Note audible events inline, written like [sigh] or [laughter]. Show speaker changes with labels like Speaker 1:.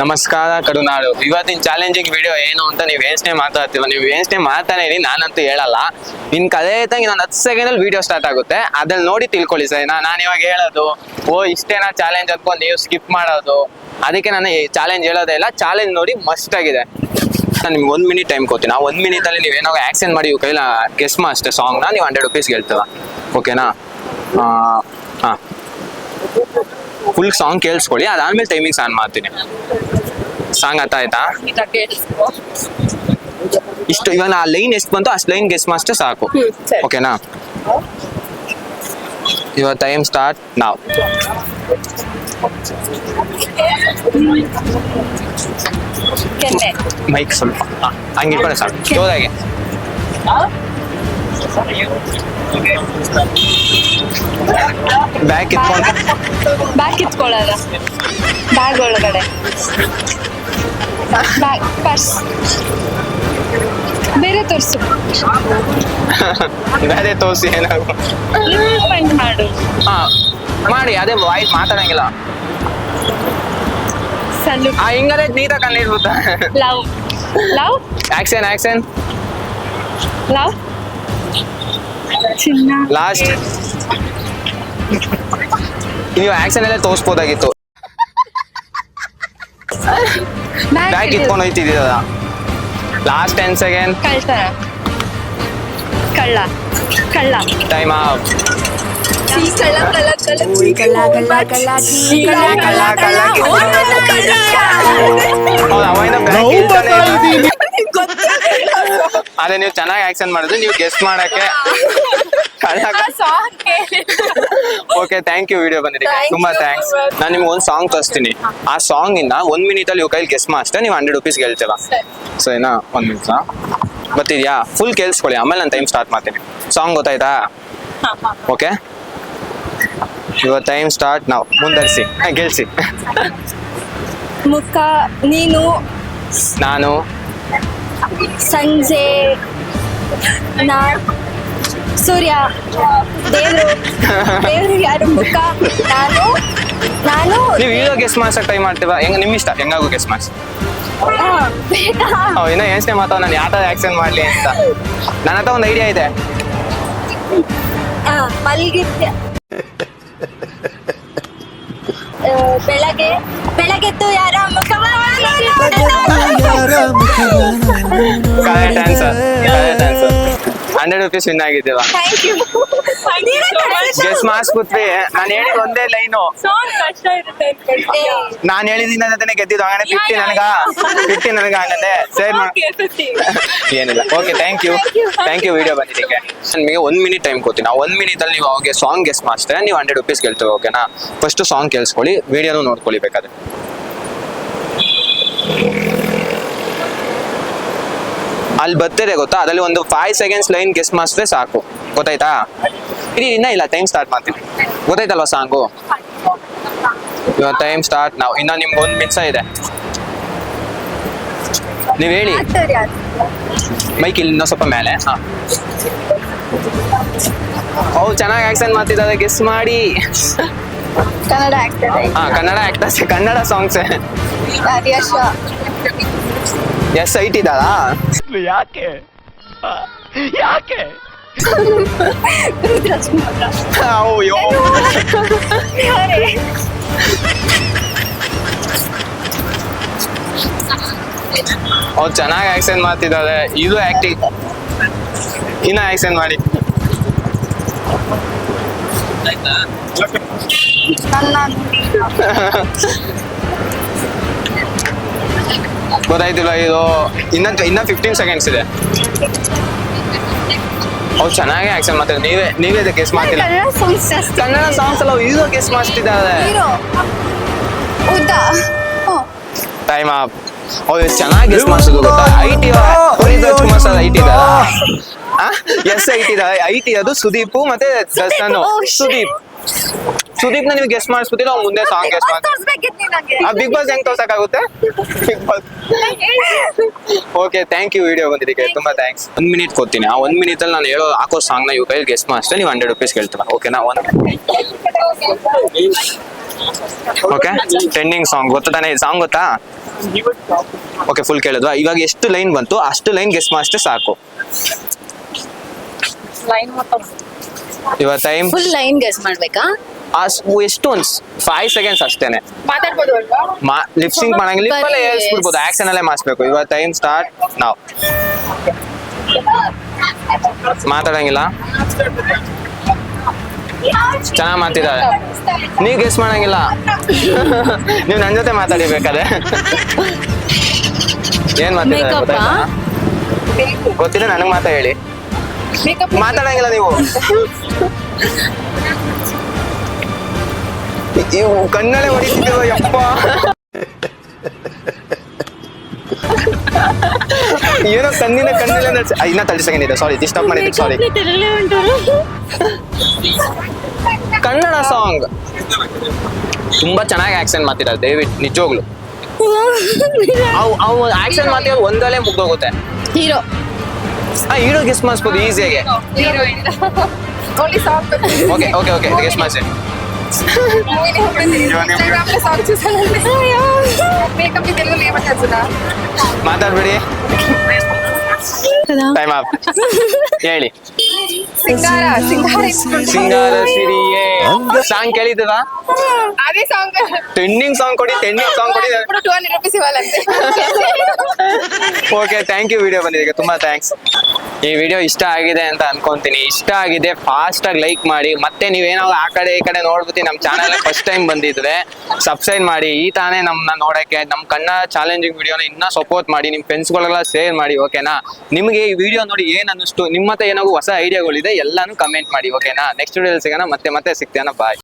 Speaker 1: ನಮಸ್ಕಾರ ಕರುನಾಡು. ಇವತ್ತಿನ challenging video ಏನು ಅಂತ ನೀವು ಏನ್ಸ್ನೇ ಮಾತಾಡ್ತೀವ ನೀವು ಏನ್ಸ್ನೇ ಮಾತಾನೆ ಇರಿ, ನಾನಂತೂ ಹೇಳಲ್ಲ. ನಿನ್ ಕಲೆ ಇದ್ದಂಗೆ ನಾನು ಹತ್ತು ಸೆಕೆಂಡಲ್ಲಿ ವಿಡಿಯೋ ಸ್ಟಾರ್ಟ್ ಆಗುತ್ತೆ. ಅದ್ರಲ್ಲಿ ನೋಡಿ ತಿಳ್ಕೊಳ್ಳಿ ಸರ್ ನಾನು ಇವಾಗ ಹೇಳೋದು, ಓ, ಇಷ್ಟೇನಾ ಚಾಲೆಂಜ್ ಅನ್ಕೊಂಡು ನೀವು ಸ್ಕಿಪ್ ಮಾಡೋದು? ಅದಕ್ಕೆ ನಾನು ಈ ಚಾಲೆಂಜ್ ಹೇಳೋದೇ ಇಲ್ಲ. ಚಾಲೆಂಜ್ ನೋಡಿ ಮಸ್ಟ್ ಆಗಿದೆ. ನಾನು ನಿಮ್ಗೆ ಒಂದು ಮಿನಿಟ್ ಟೈಮ್ ಕೊಡ್ತೀನಿ. ಆ ಒಂದು ಮಿನಿಟಲ್ಲಿ ನೀವು ಏನೋ ಆ್ಯಕ್ಷನ್ ಮಾಡಿ ಕೈಲ ಗೆಸ್ ಮಾ ಅಷ್ಟೇ ಸಾಂಗ್ನ ನೀವು ಹಂಡ್ರೆಡ್ ರುಪೀಸ್ ಗೆಲ್ತೀವ ಓಕೆನಾ ಹಾಂ. ಫುಲ್ ಸಾಂಗ್ ಕೇಳಿಸ್ಕೊಳ್ಳಿ. ಅದಾದ್ಮೇಲೆ ಟೈಮಿಂಗ್ಸ್ ಆನ್ ಮಾಡ್ತೀನಿ. ಸಾಂಗ್ ಅರ್ಥ ಆಯ್ತಾ? ಇಷ್ಟು ಇವಾಗ ಆ ಲೈನ್ ಎಷ್ಟು ಬಂತು ಅಷ್ಟು ಲೈನ್ ಗೆಸ್ ಮಾಸ್ಟರ್ ಸಾಕು. ಓಕೆನಾ ಇವಾಗ ಟೈಮ್ ಸ್ಟಾರ್ಟ್ ನಾವು ಮೈಕ್ ಸ್ವಲ್ಪ. ಹಾ, ಹಂಗೆ ಇಟ್ಕೊಂಡೆ ಸಾಕು. ಜೋರಾಗೆ. ಬ್ಯಾಗ್ ಇಟ್ಕೊಂಡು
Speaker 2: ಬ್ಯಾಗ್ ಕಿತ್ಕೊಳ್ಳಲ್ಲ ಬ್ಯಾಗ್ ಒಳಗಡೆ. ಬ್ಯಾಗ್ ಪರ್ಸ್ ಬೇರೆ ತೋರಿಸು.
Speaker 1: ಬೇರೆ ತೋರಿಸಿ ಏನಾಗು.
Speaker 2: ಪೈಂಟ್ ಮಾಡು.
Speaker 1: ಹಾ ಮಾಡಿ ಅದೇ ವಾಯ್ಸ್ ಮಾತಾಡಂಗಿಲ್ಲ.
Speaker 2: ಸಲ್ಲು
Speaker 1: ಆ ಹಿಂಗಾದ್ರೆ ನೀರ ಕಂಡಿಡ್ಬಿಟ್ಟ
Speaker 2: love love
Speaker 1: action action
Speaker 2: love
Speaker 1: last ನೀವು ಆಕ್ಷನ್ ಎಲ್ಲ ತೋರಿಸ್ಬೋದಾಗಿತ್ತು ಬ್ಯಾಗ್ ಇಟ್ಕೊಂಡು ಹೋಯ್ತಿದ್ದೀರ ಲಾಸ್ಟ್ ಟೆನ್ ಸೆಕೆಂಡ್
Speaker 2: ಕಳ್ತಾರ ಕಳ್ಳ ಕಳ್ಳ
Speaker 1: ಟೈಮ್ ಆಫ್. ಅದೇ ನೀವು ಚೆನ್ನಾಗಿ ಆಕ್ಷನ್ ಮಾಡಿದ್ರೆ ನೀವು ಗೆಸ್ಟ್ ಮಾಡಕ್ಕೆ
Speaker 2: song
Speaker 1: okay thank you video ಬಂದಿದ್ದಕ್ಕೆ.
Speaker 2: Thank
Speaker 1: ತುಂಬಾ
Speaker 2: you.
Speaker 1: ಥ್ಯಾಂಕ್ಸ್ ನಾನು ನಿಮ್ಗೆ ಒಂದು ಸಾಂಗ್ ತೋರಿಸ್ತೀನಿ. ಆ ಸಾಂಗ್ ಇಂದ ಒಂದ್ ಮಿನಿಟ್ ಅಲ್ಲಿ ಇವ್ ಕೈಲಿ ಗೆಸ್ ಅಷ್ಟೇ ನೀವು ಹಂಡ್ರೆಡ್ ರುಪೀಸ್ ಗೆಲ್ತೀರ ಸರಿನಾ ಒಂದ್ ನಿಮಿಷ ಗೊತ್ತಿದ್ಯಾ? ಫುಲ್ ಕೇಳಿಸ್ಕೊಳ್ಳಿ ಆಮೇಲೆ ನಾನು ಟೈಮ್ ಸ್ಟಾರ್ಟ್ ಮಾಡ್ತೀನಿ. ಸಾಂಗ್ ಗೊತ್ತಾಯ್ತಾ. ಓಕೆ ಇವಾಗ ಟೈಮ್ ಸ್ಟಾರ್ಟ್ ನಾವು ಮುಂದರ್ಸಿ. ಗೆಲ್ಸಿ
Speaker 2: ಮುಖ ನೀನು?
Speaker 1: ನಾನು.
Speaker 2: ಸಂಜೆ ನಾ ಸೂರ್ಯ ದೇವರು ದೇವರು ಯಾರು ಮುಖ? ನಾನು ನಾನು
Speaker 1: ನೀವು ಈಗ ಗೆಸ್ ಮಾಡ್ಸಕ್ ಟ್ರೈ ಮಾಡ್ತೀವ ಹೆಂಗ ನಿಮ್ಮ ಇಷ್ಟ? ಹೆಂಗಾಗು ಗೆಸ್ ಮಾಡ್ಸಿ
Speaker 2: ಹಾ, ಇನ್ನ
Speaker 1: ಅವ್ ಇನ್ನೂ ಏನ್ಸ್ನೇ ಮಾತಾವ ನಾನು ಯಾವ ಆಕ್ಷನ್ ಮಾಡ್ಲಿ ಅಂತ. ನನ್ನ ಹತ್ರ ಒಂದು ಐಡಿಯಾ ಇದೆ.
Speaker 2: ಮಲ್ಗಿದ್ದೆ. ಬೆಳಗ್ಗೆ ಬೆಳಗ್ಗೆದ್ದು ಯಾರ
Speaker 1: correct answer correct answer hundred rupees win ಆಗಿದ್ದೀವ?
Speaker 2: Thank you
Speaker 1: guess ಕೂತ್ವಿ ನಾನು ಹೇಳಿದ ಒಂದೇ ಲೈನು
Speaker 2: ಕಷ್ಟ ಇರುತ್ತೆ
Speaker 1: ನಾನು ಹೇಳಿದ್ದೀನಿ ಅದನ್ನೇ ಗೆದ್ದಿದ್ದು. ಹಂಗಾನೆ ಫಿಫ್ಟಿ ನನಗ. ಫಿಫ್ಟಿ ನನಗ ಹಂಗಂದೆ ಸರಿ ಏನಿಲ್ಲ. Okay thank you thank you video ಬಂದಿದ್ದಕ್ಕೆ. ನಿಮಗೆ ಒಂದು ಮಿನಿಟ್ ಟೈಮ್ ಕೊಡ್ತೀನಿ. ನಾವು ಒಂದು ಮಿನಿಟಲ್ಲಿ ನೀವು ಅವಾಗ ಸಾಂಗ್ ಗೆಸ್ ಮಾಡಿಸ್ತಾರೆ? ನೀವು ಹಂಡ್ರೆಡ್ ರುಪೀಸ್ ಗೆಲ್ತೀವಿ ಓಕೆನಾ ಫಸ್ಟ್ ಸಾಂಗ್ ಕೇಳಿಸ್ಕೊಳ್ಳಿ. ವಿಡಿಯೋನು ನೋಡ್ಕೊಳ್ಳಿ ಬೇಕಾದ್ರೆ. ಅಲ್ಲಿ ಬರ್ತಿದೆ ಗೊತ್ತಾ? ಅದರಲ್ಲಿ ಒಂದು ಫೈವ್ ಸೆಕೆಂಡ್ಸ್ ಲೈನ್ ಗೆಸ್ ಮಾಡಿಸಿದ್ರೆ ಸಾಕು. ಗೊತ್ತಾಯ್ತಾ? ಇರಿ ಇನ್ನ ಇಲ್ಲ ಟೈಮ್ ಸ್ಟಾರ್ಟ್ ಮಾಡ್ತೀನಿ. ಗೊತ್ತಾಯ್ತಲ್ವಾ ಸಾಂಗು ಇವಾಗ ಟೈಮ್ ಸ್ಟಾರ್ಟ್ ನಾವು ಇನ್ನ ನಿಮ್ಗೆ ಒಂದು ಮಿಕ್ಸ ಇದೆ. ನೀವು ಹೇಳಿ. ಮೈಕ್ ಇಲ್ಲಿ ಇನ್ನೊಂದು ಸ್ವಲ್ಪ ಮೇಲೆ ಹಾ. ಹೌದು ಚೆನ್ನಾಗಿ ಆಕ್ಷನ್ ಮಾಡ್ತಿದ್ದಾರೆ. ಗೆಸ್ ಮಾಡಿ.
Speaker 2: ಕನ್ನಡ ಆಕ್ಟರ್
Speaker 1: ಹಾ Kannada actors Kannada songs yes ಐಟ್ ಇದ್ದಾರಾ
Speaker 3: ಯಾಕೆ? ಯಾಕೆ?
Speaker 1: ಅಯ್ಯೋ ಅವ್ರು ಚೆನ್ನಾಗಿ ಆಕ್ಷನ್ ಮಾಡ್ತಿದ್ದಾರೆ ಇದು ಆಕ್ಟಿಂಗ್ ಇನ್ನ ಆಕ್ಷನ್ ಮಾಡಿ. [laughs] ಗೊತ್ತಾಯ್ತಿಲ್ಲ ಇದು ಇನ್ನ ಇನ್ನ ಫಿಫ್ಟೀನ್ ಸೆಕೆಂಡ್ಸ್ ಇದೆ. ಅವ್ರು ಚೆನ್ನಾಗಿ ಆಕ್ಷನ್ ಮಾಡ್ತಾರೆ ನೀವೇ ನೀವೇ ಗೆಸ್ ಮಾಡ್ತಿಲ್ಲ
Speaker 2: ಕನ್ನಡ ಸಾಂಗ್ಸ್
Speaker 1: ಅಲ್ಲ ಹೀರೋ. ಗೆಸ್ ಮಾಡ್ತಿದ್ದಾರೆ ಟೈಮ್ ಅಪ್ ಅವ್ರು ಚೆನ್ನಾಗಿ ಗೆಸ್ ಮಾಡ್ಸೋದು ಗೊತ್ತಾ? I T Rajkumar sir I T S I T I T ಅದು ಸುದೀಪ್ ಮತ್ತೆ ದರ್ಶನ್ ಸುದೀಪ್ ಸುದೀಪ್. ನ ನೀವು ಗೆಸ್ಟ್ ಮಾಡಿಸ್ಬಿಟ್ಟಿಲ್ಲ ಅವ್ನು ಮುಂದೆ ಸಾಂಗ್ ಗೆಸ್ಟ್ ಮಾಡಿ ಆ ಬಿಗ್ ಬಾಸ್ ಹೆಂಗ್ ತೋರ್ಸಕ್ಕಾಗುತ್ತೆ? Big boss okay thank you video ಬಂದಿದ್ದಕ್ಕೆ. ತುಂಬಾ ಥ್ಯಾಂಕ್ಸ್ ಒಂದ್ ಮಿನಿಟ್ ಕೊಡ್ತೀನಿ. ಆ ಒಂದ್ ಮಿನಿಟ್ ಅಲ್ಲಿ ನಾನು ಹೇಳೋ ಹಾಕೋ ಸಾಂಗ್ನ ಇವ್ ಕೈಲಿ ಗೆಸ್ಟ್ ಮಾಡಿಸ್ತೆ ನೀವು ಹಂಡ್ರೆಡ್ ರುಪೀಸ್ ಕೇಳ್ತೀರಾ. ಓಕೆನಾ ಒಂದ್ ಓಕೆ ಟ್ರೆಂಡಿಂಗ್ ಸಾಂಗ್ ಗೊತ್ತಾನೆ ತಾನೇ? ಸಾಂಗ್ ಗೊತ್ತಾ? ಓಕೆ ಫುಲ್ ಕೇಳಿದ್ವಾ ಇವಾಗ ಎಷ್ಟು ಲೈನ್ ಬಂತು? ಅಷ್ಟು ಲೈನ್ ಗೆಸ್ಟ್ ಮಾಡಿస్తే ಸಾಕು. ಇವಾಗ ಟೈಮ್
Speaker 2: ಫುಲ್ ಲೈನ್ ಗೆಸ್ ಮಾಡ್ಬೇಕಾ?
Speaker 1: ಎಷ್ಟು ಒಂದ್ ಫೈವ್ ಸೆಕೆಂಡ್ಸ್ ಅಷ್ಟೇನೆ.
Speaker 2: ಮಾತಾಡ್ಬೋದು ಅಲ್ವಾ?
Speaker 1: ಲಿಪ್ಸಿಂಗ್ ಮಾಡಂಗಿಲ್ಲ
Speaker 2: ಬರೀ
Speaker 1: ಹೇಳ್ಸ್ಬಿಡ್ಬೋದು. ಆಕ್ಷನ್ ಅಲ್ಲೇ ಮಾಡಿಸ್ಬೇಕು. ಇವತ್ತು ಟೈಮ್ ಸ್ಟಾರ್ಟ್ ನಾವು ಮಾತಾಡಂಗಿಲ್ಲ? ಚೆನ್ನಾಗ್ ಮಾತಿದ್ದಾರೆ ನೀವ್ ಗೆಸ್ ಮಾಡಂಗಿಲ್ಲ? [laughs] ನೀವ್ ನನ್ನ ಜೊತೆ ಮಾತಾಡಿಬೇಕಾದ್ರೆ ಏನ್ ಮಾತಾಡ? ಗೊತ್ತಿಲ್ಲ ನನಗ್ ಮಾತಾ ಹೇಳಿ. ಮಾತಾಡಂಗಿಲ್ಲ ನೀವು. ಇವು ಕಣ್ಣಲ್ಲೇ ಹೊಡಿತಿದ್ದೀವ ಯಪ್ಪ. ಏನೋ ಕಣ್ಣಿನ ಕಣ್ಣಿಲ್ಲ ಇನ್ನ ತರ್ಟಿ ಸೆಕೆಂಡ್ ಇದೆ. ಸಾರಿ ಡಿಸ್ಟರ್ಬ್ ಮಾಡಿದ್ದೆ. ಸಾರಿ ಕನ್ನಡ ಸಾಂಗ್ ತುಂಬಾ ಚೆನ್ನಾಗಿ ಆಕ್ಷನ್ ಮಾಡ್ತಿದ್ದಾರೆ ದಯವಿಟ್ಟು ನಿಜವಾಗ್ಲು. ಅವು ಅವು ಆಕ್ಷನ್ ಮಾತಿದ್ರೆ ಒಂದಲ್ಲೇ ಮುಗ್ದೋಗುತ್ತೆ.
Speaker 2: ಹೀರೋ
Speaker 1: ಆ ಹೀರೋ ಗೆಸ್ ಮಾಡಿಸ್ಬೋದು ಈಸಿಯಾಗಿ ಓಕೆ ಓಕೆ ಓಕೆ ಗೆಸ್ ಮಾಡಿಸಿ ಮಾತಾಡ್ಬೇಡಿ ಟೈಮ್ ಆಪ್ ಹೇಳಿ
Speaker 2: ಸಿಂಗಾರ
Speaker 1: ಸಿಂಗಾರ ಸಿರಿಯೇ ಸಾಂಗ್ ಕೇಳಿದ್ದದ
Speaker 2: ಅದೇ ಸಾಂಗ್
Speaker 1: ಟ್ರೆಂಡಿಂಗ್ ಸಾಂಗ್ ಕೊಡಿ ಟ್ರೆಂಡಿಂಗ್ ಸಾಂಗ್ ಕೊಡಿ
Speaker 2: two hundred rupees
Speaker 1: okay thank you video ಬಂದಿದ್ದಕ್ಕೆ. ತುಂಬಾ ಥ್ಯಾಂಕ್ಸ್ ಈ ವಿಡಿಯೋ ಇಷ್ಟ ಆಗಿದೆ ಅಂತ ಅನ್ಕೊಂತೀನಿ. ಇಷ್ಟ ಆಗಿದೆ ಫಾಸ್ಟ್ ಆಗಿ ಲೈಕ್ ಮಾಡಿ. ಮತ್ತೆ ನೀವೇನೋ ಆ ಕಡೆ ಈ ಕಡೆ ನೋಡ್ಬಿಟ್ಟು ನಮ್ಮ ಚಾನಲ್ ಫಸ್ಟ್ ಟೈಮ್ ಬಂದಿದ್ರೆ ಸಬ್ಸ್ಕ್ರೈಬ್ ಮಾಡಿ. ಈ ತಾನೇ ನಮ್ಮನ್ನ ನೋಡಕ್ಕೆ ನಮ್ಮ ಕಣ್ಣ ಚಾಲೆಂಜಿಂಗ್ ವಿಡಿಯೋನ ಇನ್ನ ಸಪೋರ್ಟ್ ಮಾಡಿ. ನಿಮ್ಮ ಫ್ರೆಂಡ್ಸ್ಗಳೆಲ್ಲ ಶೇರ್ ಮಾಡಿ ಓಕೆನಾ ನಿಮಗೆ ಈ ವಿಡಿಯೋ ನೋಡಿ ಏನ್ ಅನ್ನಿಸ್ತು? ನಿಮ್ಮ ಹತ್ರ ಏನಾದ್ರು ಹೊಸ ಐಡಿಯಾಗಳಿದೆ ಎಲ್ಲಾನು ಕಮೆಂಟ್ ಮಾಡಿ ಓಕೆನಾ ನೆಕ್ಸ್ಟ್ ವಿಡಿಯೋ ಸಿಗೋಣ. ಮತ್ತೆ ಮತ್ತೆ ಸಿಗ್ತೇನೆ. ಬಾಯ್